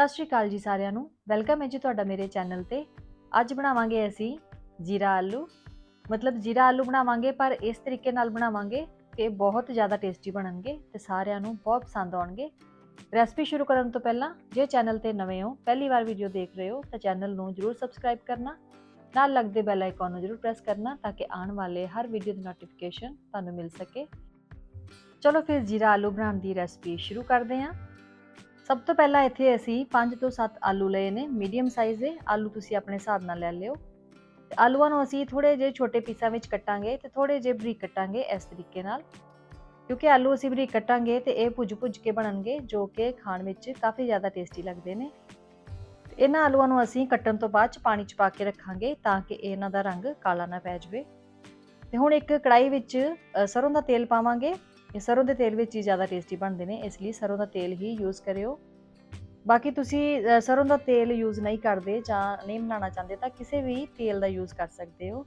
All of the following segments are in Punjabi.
ਸਤਿ ਸ਼੍ਰੀ ਅਕਾਲ ਜੀ ਸਾਰਿਆਂ ਨੂੰ। ਵੈਲਕਮ ਹੈ ਜੀ ਤੁਹਾਡਾ ਮੇਰੇ ਚੈਨਲ ਤੇ। ਅੱਜ ਬਣਾਵਾਂਗੇ ਅਸੀਂ ਜੀਰਾ ਆਲੂ। ਮਤਲਬ ਜੀਰਾ ਆਲੂ ਬਣਾਵਾਂਗੇ, ਪਰ ਇਸ ਤਰੀਕੇ ਨਾਲ ਬਣਾਵਾਂਗੇ ਕਿ ਬਹੁਤ ਜ਼ਿਆਦਾ ਟੇਸਟੀ ਬਣਨਗੇ ਤੇ ਸਾਰਿਆਂ ਨੂੰ ਬਹੁਤ ਪਸੰਦ ਆਉਣਗੇ। ਰੈਸਪੀ ਸ਼ੁਰੂ ਕਰਨ ਤੋਂ ਪਹਿਲਾਂ, ਜੇ ਚੈਨਲ ਤੇ ਨਵੇਂ ਹੋ, ਪਹਿਲੀ ਵਾਰ ਵੀਡੀਓ ਦੇਖ ਰਹੇ ਹੋ, ਤਾਂ ਚੈਨਲ ਨੂੰ ਜਰੂਰ ਸਬਸਕ੍ਰਾਈਬ ਕਰਨਾ। ਨਾਲ ਲੱਗਦੇ ਬੈਲ ਆਈਕਨ ਨੂੰ ਜਰੂਰ ਪ੍ਰੈਸ ਕਰਨਾ ਤਾਂ ਕਿ ਆਉਣ ਵਾਲੇ ਹਰ ਵੀਡੀਓ ਦੀ ਨੋਟੀਫਿਕੇਸ਼ਨ ਤੁਹਾਨੂੰ ਮਿਲ ਸਕੇ। ਚਲੋ ਫਿਰ ਜੀਰਾ ਆਲੂ ਬਣਾਉਣ ਦੀ ਰੈਸਪੀ ਸ਼ੁਰੂ ਕਰਦੇ ਹਾਂ। ਸਭ ਤੋਂ ਪਹਿਲਾਂ ਇੱਥੇ ਅਸੀਂ 5 ਤੋਂ 7 ਆਲੂ ਲਏ ਨੇ ਮੀਡੀਅਮ ਸਾਈਜ਼ ਦੇ। ਆਲੂ ਤੁਸੀਂ ਆਪਣੇ ਹਿਸਾਬ ਨਾਲ ਲੈ ਲਿਓ। ਤੇ ਆਲੂਆਂ ਨੂੰ ਅਸੀਂ ਥੋੜੇ ਜਿਹੇ ਛੋਟੇ ਪੀਸਾਂ ਵਿੱਚ ਕੱਟਾਂਗੇ ਤੇ ਥੋੜੇ ਜਿਹੇ ਬਰੀਕ ਕੱਟਾਂਗੇ ਇਸ ਤਰੀਕੇ ਨਾਲ। ਕਿਉਂਕਿ ਆਲੂ ਅਸੀਂ ਬਰੀਕ ਕੱਟਾਂਗੇ ਤੇ ਇਹ ਭੁੱਜ-ਭੁੱਜ ਕੇ ਬਣਨਗੇ, ਜੋ ਕਿ ਖਾਣ ਵਿੱਚ ਕਾਫੀ ਜ਼ਿਆਦਾ ਟੇਸਟੀ ਲੱਗਦੇ ਨੇ। ਇਹਨਾਂ ਆਲੂਆਂ ਨੂੰ ਅਸੀਂ ਕੱਟਣ ਤੋਂ ਬਾਅਦ ਚ ਪਾਣੀ ਚ ਪਾ ਕੇ ਰੱਖਾਂਗੇ ਤਾਂ ਕਿ ਇਹਨਾਂ ਦਾ ਰੰਗ ਕਾਲਾ ਨਾ ਪੈ ਜਾਵੇ। ਤੇ ਹੁਣ ਇੱਕ ਕੜਾਈ ਵਿੱਚ ਸਰੋਂ ਦਾ ਤੇਲ ਪਾਵਾਂਗੇ। ਇਹ ਸਰੋਂ ਦੇ ਤੇਲ ਵਿੱਚ ਹੀ ਜ਼ਿਆਦਾ ਟੇਸਟੀ ਬਣਦੇ ਨੇ, ਇਸ ਲਈ ਸਰੋਂ ਦਾ ਤੇਲ ਹੀ ਯੂਜ਼ ਕਰਿਓ। ਬਾਕੀ ਤੁਸੀਂ ਸਰੋਂ ਦਾ ਤੇਲ ਯੂਜ਼ ਨਹੀਂ ਕਰਦੇ ਜਾਂ ਨਹੀਂ ਬਣਾਉਣਾ ਚਾਹੁੰਦੇ ਤਾਂ ਕਿਸੇ ਵੀ ਤੇਲ ਦਾ ਯੂਜ਼ ਕਰ ਸਕਦੇ ਹੋ।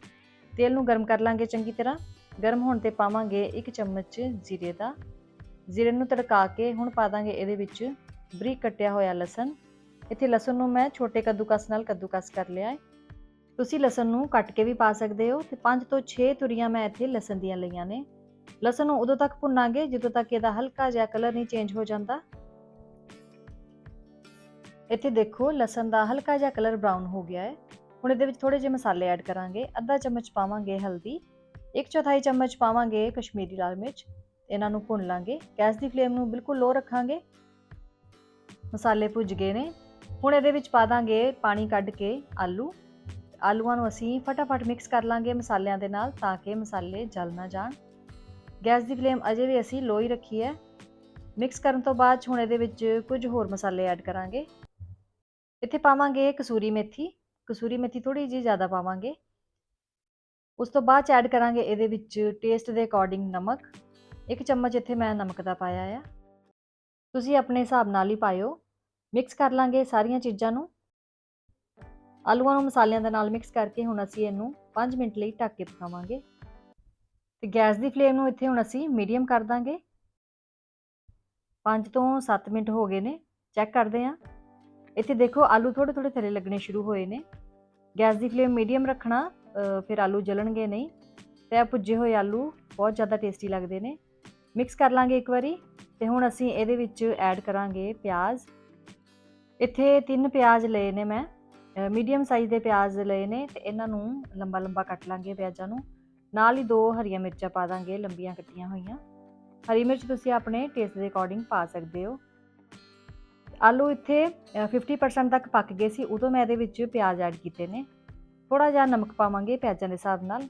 ਤੇਲ ਨੂੰ ਗਰਮ ਕਰ ਲਾਂਗੇ ਚੰਗੀ ਤਰ੍ਹਾਂ। ਗਰਮ ਹੋਣ ਤੇ ਪਾਵਾਂਗੇ ਇੱਕ ਚਮਚ ਜ਼ੀਰੇ ਦਾ। ਜ਼ੀਰੇ ਨੂੰ ਤੜਕਾ ਕੇ ਹੁਣ ਪਾ ਦਾਂਗੇ ਇਹਦੇ ਵਿੱਚ ਬਰੀਕ ਕੱਟਿਆ ਹੋਇਆ ਲਸਣ। ਇੱਥੇ ਲਸਣ ਨੂੰ ਮੈਂ ਛੋਟੇ ਕੱਦੂਕਸ ਨਾਲ ਕੱਦੂਕਸ ਕਰ ਲਿਆ ਹੈ। ਤੁਸੀਂ ਲਸਣ ਨੂੰ ਕੱਟ ਕੇ ਵੀ ਪਾ ਸਕਦੇ ਹੋ ਤੇ 5 ਤੋਂ 6 ਤੁਰੀਆਂ ਮੈਂ ਇੱਥੇ ਲਸਣ ਦੀਆਂ ਲਈਆਂ ਨੇ। ਲਸਣ ਨੂੰ ਉਦੋਂ ਤੱਕ ਭੁੰਨਾਂਗੇ ਜਦੋਂ ਤੱਕ ਇਹਦਾ ਹਲਕਾ ਜਿਹਾ ਕਲਰ ਨਹੀਂ ਚੇਂਜ ਹੋ ਜਾਂਦਾ। ਇੱਥੇ ਦੇਖੋ, ਲਸਣ ਦਾ ਹਲਕਾ ਜਿਹਾ ਕਲਰ ਬ੍ਰਾਊਨ ਹੋ ਗਿਆ ਹੈ। ਹੁਣ ਇਹਦੇ ਵਿੱਚ ਥੋੜੇ ਜਿਹੇ ਮਸਾਲੇ ਐਡ ਕਰਾਂਗੇ। ਅੱਧਾ ਚਮਚ ਪਾਵਾਂਗੇ ਹਲਦੀ, ਇੱਕ ਚੌਥਾਈ ਚਮਚ ਪਾਵਾਂਗੇ ਕਸ਼ਮੀਰੀ ਲਾਲ ਮਿਰਚ। ਇਹਨਾਂ ਨੂੰ ਭੁੰਨ ਲਾਂਗੇ। ਗੈਸ ਦੀ ਫਲੇਮ ਨੂੰ ਬਿਲਕੁਲ ਲੋ ਰੱਖਾਂਗੇ। ਮਸਾਲੇ ਭੁੱਜ ਗਏ ਨੇ। ਹੁਣ ਇਹਦੇ ਵਿੱਚ ਪਾ ਦਾਂਗੇ ਪਾਣੀ ਕੱਢ ਕੇ ਆਲੂ। ਆਲੂਆਂ ਨੂੰ ਅਸੀਂ ਫਟਾਫਟ ਮਿਕਸ ਕਰ ਲਾਂਗੇ ਮਸਾਲਿਆਂ ਦੇ ਨਾਲ ਤਾਂ ਕਿ ਮਸਾਲੇ ਜਲ ਨਾ ਜਾਣ। ਗੈਸ ਦੀ ਫਲੇਮ ਅਜੇ ਵੀ ਅਸੀਂ ਲੋ ਹੀ ਰੱਖੀ ਹੈ। ਮਿਕਸ ਕਰਨ ਤੋਂ ਬਾਅਦ ਹੁਣ ਇਹਦੇ ਵਿੱਚ ਕੁਝ ਹੋਰ ਮਸਾਲੇ ਐਡ ਕਰਾਂਗੇ। ਇੱਥੇ ਪਾਵਾਂਗੇ ਕਸੂਰੀ ਮੇਥੀ ਕਸੂਰੀ ਮੇਥੀ ਥੋੜੀ ਜਿਹੀ ਜ਼ਿਆਦਾ ਪਾਵਾਂਗੇ। ਉਸ ਤੋਂ ਬਾਅਦ ਐਡ ਕਰਾਂਗੇ ਇਹਦੇ ਵਿੱਚ ਟੇਸਟ ਦੇ ਅਕੋਰਡਿੰਗ ਨਮਕ। ਇੱਕ ਚਮਚ ਇੱਥੇ ਮੈਂ ਨਮਕ ਦਾ ਪਾਇਆ ਆ। ਤੁਸੀਂ ਆਪਣੇ ਹਿਸਾਬ ਨਾਲ ਹੀ ਪਾਇਓ। ਮਿਕਸ ਕਰ ਲਾਂਗੇ ਸਾਰੀਆਂ ਚੀਜ਼ਾਂ ਨੂੰ। ਆਲੂਆਂ ਨੂੰ ਮਸਾਲਿਆਂ ਦੇ ਨਾਲ ਮਿਕਸ ਕਰਕੇ ਹੁਣ ਅਸੀਂ ਇਹਨੂੰ 5 ਮਿੰਟ ਲਈ ਢੱਕ ਕੇ ਪਕਾਵਾਂਗੇ। ਤੇ ਗੈਸ ਦੀ ਫਲੇਮ ਨੂੰ ਇੱਥੇ ਹੁਣ ਅਸੀਂ ਮੀਡੀਅਮ ਕਰ ਦਾਂਗੇ। 5 ਤੋਂ 7 ਮਿੰਟ ਹੋ ਗਏ ਨੇ। ਚੈੱਕ ਕਰਦੇ ਆਂ। ਇੱਥੇ ਦੇਖੋ ਆਲੂ ਥੋੜੇ ਥੋੜੇ ਥੱਲੇ ਲੱਗਣੇ ਸ਼ੁਰੂ ਹੋਏ ਨੇ। ਗੈਸ ਦੀ ਫਲੇਮ ਮੀਡੀਅਮ ਰੱਖਣਾ ਫਿਰ ਆਲੂ ਜਲਣਗੇ ਨਹੀਂ। ਤੇ ਆ ਭੁੱਜੇ ਹੋਏ ਆਲੂ ਬਹੁਤ ਜ਼ਿਆਦਾ ਟੇਸਟੀ ਲੱਗਦੇ ਨੇ। ਮਿਕਸ ਕਰ ਲਾਂਗੇ ਇੱਕ ਵਾਰੀ ਤੇ ਹੁਣ ਅਸੀਂ ਇਹਦੇ ਵਿੱਚ ਐਡ ਕਰਾਂਗੇ ਪਿਆਜ਼। ਇੱਥੇ ਤਿੰਨ ਪਿਆਜ਼ ਲਏ ਨੇ ਮੈਂ। ਮੀਡੀਅਮ ਸਾਈਜ਼ ਦੇ ਪਿਆਜ਼ ਲਏ ਨੇ ਤੇ ਇਹਨਾਂ ਨੂੰ ਲੰਬਾ ਲੰਬਾ ਕੱਟ ਲਾਂਗੇ ਪਿਆਜ਼ਾਂ ਨੂੰ। ਨਾਲ ਹੀ ਦੋ ਹਰੀਆਂ ਮਿਰਚਾਂ ਪਾ ਦਾਂਗੇ ਲੰਬੀਆਂ ਕੱਟੀਆਂ ਹੋਈਆਂ। ਹਰੀ ਮਿਰਚ ਤੁਸੀਂ ਆਪਣੇ ਟੇਸਟ ਦੇ ਅਕੋਰਡਿੰਗ ਪਾ ਸਕਦੇ ਹੋ। ਆਲੂ ਇੱਥੇ 50% ਤੱਕ ਪੱਕ ਗਏ ਸੀ, ਉਦੋਂ ਮੈਂ ਇਹਦੇ ਵਿੱਚ ਪਿਆਜ਼ ਐਡ ਕੀਤੇ ਨੇ। ਥੋੜਾ ਜਿਹਾ ਨਮਕ ਪਾਵਾਂਗੇ ਪਿਆਜ਼ਾਂ ਦੇ ਹਿਸਾਬ ਨਾਲ।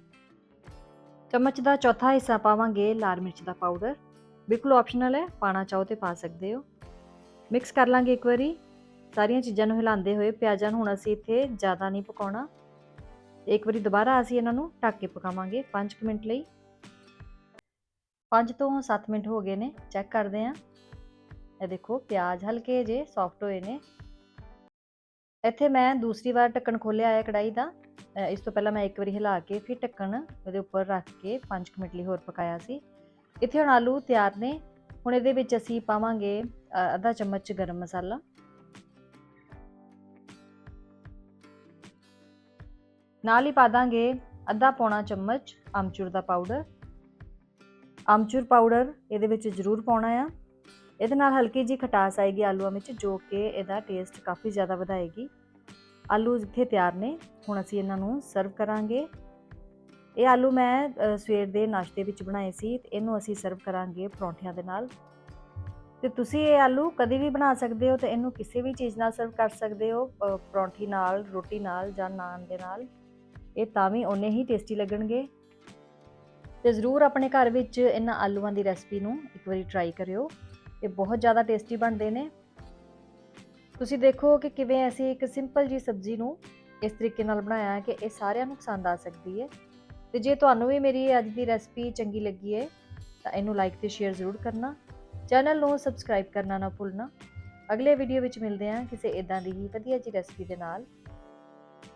ਚਮਚ ਦਾ ਚੌਥਾ ਹਿੱਸਾ ਪਾਵਾਂਗੇ ਲਾਲ ਮਿਰਚ ਦਾ ਪਾਊਡਰ ਬਿਲਕੁਲ ਆਪਸ਼ਨਲ ਹੈ, ਪਾਣਾ ਚਾਹੋ ਤੇ ਪਾ ਸਕਦੇ ਹੋ। ਮਿਕਸ ਕਰ ਲਾਂਗੇ ਇੱਕ ਵਾਰੀ। ਸਾਰੀਆਂ ਚੀਜ਼ਾਂ ਨੂੰ ਹਿਲਾਉਂਦੇ ਹੋਏ ਪਿਆਜ਼ਾਂ ਨੂੰ ਹੁਣ ਅਸੀਂ ਇੱਥੇ ਜ਼ਿਆਦਾ ਨਹੀਂ ਪਕਾਉਣਾ। ਇੱਕ ਵਾਰੀ ਦੁਬਾਰਾ ਅਸੀਂ ਇਹਨਾਂ ਨੂੰ ਢੱਕ ਕੇ ਪਕਾਵਾਂਗੇ 5 ਮਿੰਟ ਲਈ। 5 ਤੋਂ 7 ਮਿੰਟ ਹੋ ਗਏ ਨੇ ਚੈੱਕ ਕਰਦੇ ਆਂ ਇਹ ਦੇਖੋ, ਪਿਆਜ਼ ਹਲਕੇ ਜੇ ਸੌਫਟ ਹੋਏ ਨੇ। ਇੱਥੇ ਮੈਂ ਦੂਸਰੀ ਵਾਰ ਢੱਕਣ ਖੋਲਿਆ ਹੈ ਕੜਾਈ ਦਾ। ਇਸ ਤੋਂ ਪਹਿਲਾਂ ਮੈਂ ਇੱਕ ਵਾਰੀ ਹਿਲਾ ਕੇ ਫਿਰ ਢੱਕਣ ਉਹਦੇ ਉੱਪਰ ਰੱਖ ਕੇ 5 ਮਿੰਟ ਲਈ ਹੋਰ ਪਕਾਇਆ ਸੀ। ਇੱਥੇ ਹੁਣ ਆਲੂ ਤਿਆਰ ਨੇ। ਹੁਣ ਇਹਦੇ ਵਿੱਚ ਅਸੀਂ ਪਾਵਾਂਗੇ ਅੱਧਾ ਚਮਚ ਗਰਮ ਮਸਾਲਾ। ਨਾਲ ਹੀ ਪਾ ਦਾਂਗੇ ਅੱਧਾ ਪੌਣਾ ਚਮਚ ਆਮਚੂਰ ਦਾ ਪਾਊਡਰ। ਆਮਚੂਰ ਪਾਊਡਰ ਇਹਦੇ ਵਿੱਚ ਜ਼ਰੂਰ ਪਾਉਣਾ ਆ। ਇਹਦੇ ਨਾਲ ਹਲਕੀ ਜੀ ਖਟਾਸ ਆਏਗੀ ਆਲੂਆਂ ਵਿੱਚ, ਜੋ ਕਿ ਇਹਦਾ ਟੇਸਟ ਕਾਫੀ ਜ਼ਿਆਦਾ ਵਧਾਏਗੀ। ਆਲੂ ਇੱਥੇ ਤਿਆਰ ਨੇ, ਹੁਣ ਅਸੀਂ ਇਹਨਾਂ ਨੂੰ ਸਰਵ ਕਰਾਂਗੇ। ਇਹ ਆਲੂ ਮੈਂ ਸਵੇਰ ਦੇ ਨਾਸ਼ਤੇ ਵਿੱਚ ਬਣਾਏ ਸੀ, ਤੇ ਇਹਨੂੰ ਅਸੀਂ ਸਰਵ ਕਰਾਂਗੇ ਪਰੌਂਠਿਆਂ ਦੇ ਨਾਲ। ਤੇ ਤੁਸੀਂ ਇਹ ਆਲੂ ਕਦੇ ਵੀ ਬਣਾ ਸਕਦੇ ਹੋ ਤੇ ਇਹਨੂੰ ਕਿਸੇ ਵੀ ਚੀਜ਼ ਨਾਲ ਸਰਵ ਕਰ ਸਕਦੇ ਹੋ ਪਰੌਂਠੀ ਨਾਲ, ਰੋਟੀ ਨਾਲ ਜਾਂ ਨਾਨ ਦੇ ਨਾਲ। ਇਹ ਤਾਂ ਵੀ ਓਨੇ ਹੀ ਟੇਸਟੀ ਲੱਗਣਗੇ। ਤੇ ਜ਼ਰੂਰ ਆਪਣੇ ਘਰ ਵਿੱਚ ਇਹਨਾਂ ਆਲੂਆਂ ਦੀ ਰੈਸਪੀ ਨੂੰ ਇੱਕ ਵਾਰੀ ਟਰਾਈ ਕਰਿਓ। ਇਹ ਬਹੁਤ ਜ਼ਿਆਦਾ ਟੇਸਟੀ ਬਣਦੇ ਨੇ। ਤੁਸੀਂ ਦੇਖੋ ਕਿ ਕਿਵੇਂ ਅਸੀਂ ਇੱਕ ਸਿੰਪਲ ਜੀ ਸਬਜ਼ੀ ਨੂੰ ਇਸ ਤਰੀਕੇ ਨਾਲ ਬਣਾਇਆ ਕਿ ਇਹ ਸਾਰਿਆਂ ਨੂੰ ਪਸੰਦ ਆ ਸਕਦੀ ਹੈ। ਤੇ ਜੇ ਤੁਹਾਨੂੰ ਵੀ ਮੇਰੀ ਅੱਜ ਦੀ ਰੈਸਪੀ ਚੰਗੀ ਲੱਗੀ ਹੈ, ਤਾਂ ਇਹਨੂੰ ਲਾਈਕ ਤੇ ਸ਼ੇਅਰ ਜ਼ਰੂਰ ਕਰਨਾ। ਚੈਨਲ ਨੂੰ ਸਬਸਕ੍ਰਾਈਬ ਕਰਨਾ ਨਾ ਭੁੱਲਣਾ। ਅਗਲੇ ਵੀਡੀਓ ਵਿੱਚ ਮਿਲਦੇ ਹਾਂ ਕਿਸੇ ਇਦਾਂ ਦੀ ਹੀ ਵਧੀਆ ਜੀ ਰੈਸਪੀ ਦੇ ਨਾਲ।